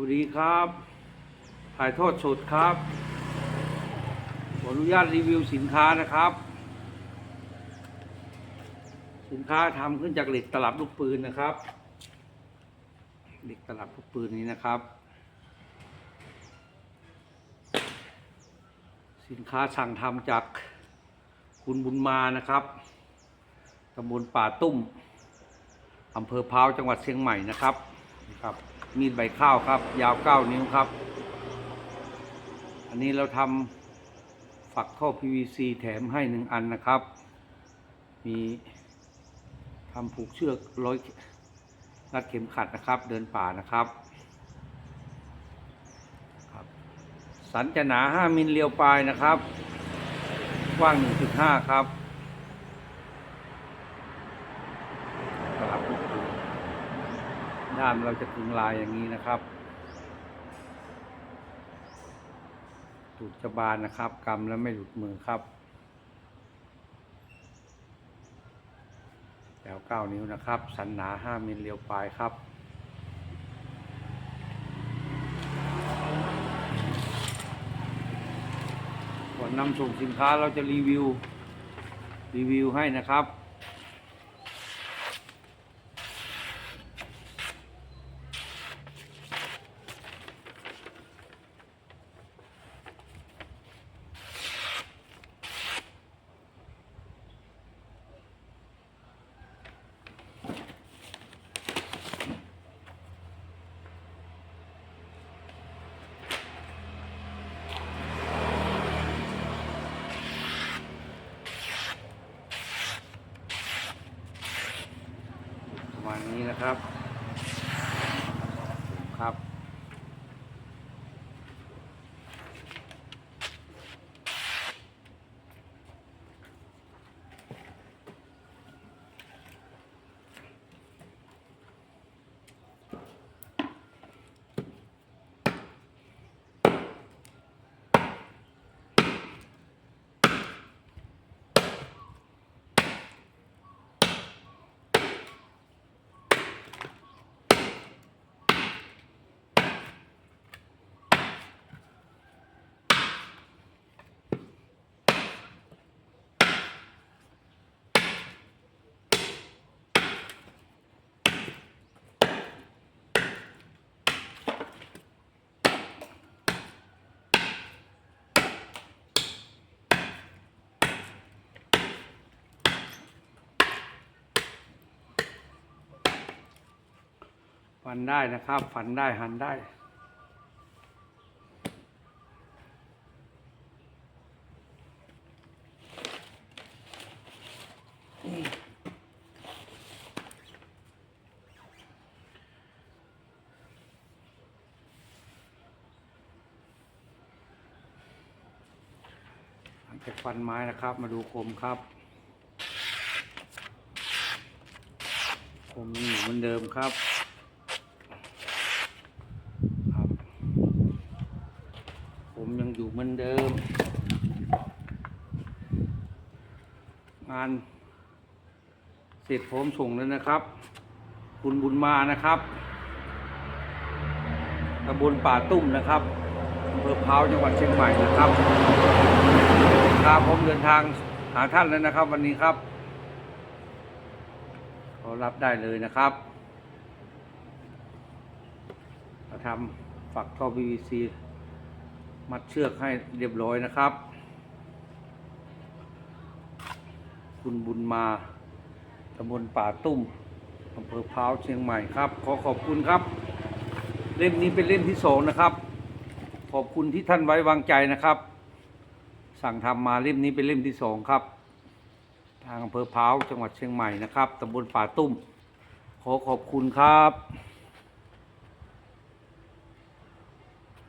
วัสดีครับ ถ่ายทอดสดครับ ขออนุญาตรีวิวสินค้านะครับ สินค้าทำขึ้นจากเหล็กตลับลูกปืนนะครับ เหล็กตลับลูกปืนนี้นะครับ สินค้าสั่งทำจากคุณบุญมานะครับตำบลป่าตุ้มอำเภอพร้าวจังหวัดเชียงใหม่นะครับนี่ครับ มีดใบข้าวครับ ยาว9นิ้วครับ อันนี้เราทำฝักท่อ PVC แถมให้หนึ่งอันนะครับ มีทำผูกเชือกร้อยรัดเข็มขัดนะครับ เดินป่านะครับครับสันจะหนา 5 มิลเรียวปลายนะครับกว้าง 1.5 ครับตลับลูกปืน ด้ามเราจะขึงลายอย่างนี้นะครับตูดจะบานนะครับกำแล้วไม่หลุดมือครับแล้ว9นิ้วนะครับ สันหนา5มิลเรียวปลายครับก่อนนำส่งสินค้าเราจะรีวิว รีวิวให้นะครับ นี้นะครับครับ ฟันได้นะครับฟันได้หันได้ หลังจากฟันไม้นะครับ มาดูคมครับคมยังอยู่เหมือนเดิมครับ ผมยัง อยู่เหมือนเดิมงานเสร็จผมส่งแล้วนะครับ คุณบุญมานะครับตำบลป่าตุ้มนะครับอำเภอพร้าวจังหวัดเชียงใหม่นะครับครับผมเดินทางหาท่านแล้วนะครับ วันนี้ครับขอรับได้เลยนะครับทำฝักท่อ PVC มัดเชือกให้เรียบร้อยนะครับ คุณบุญมาตำบลป่าตุ้มอำเภอพร้าวเชียงใหม่ครับ ขอขอบคุณครับ เล่มนี้เป็นเล่มที่สองนะครับ ขอบคุณที่ท่านไว้วางใจนะครับ สั่งทำมาเล่มนี้เป็นเล่มที่สองครับ ทางอำเภอพร้าวจังหวัดเชียงใหม่นะครับตำบลป่าตุ้ม ขอขอบคุณครับ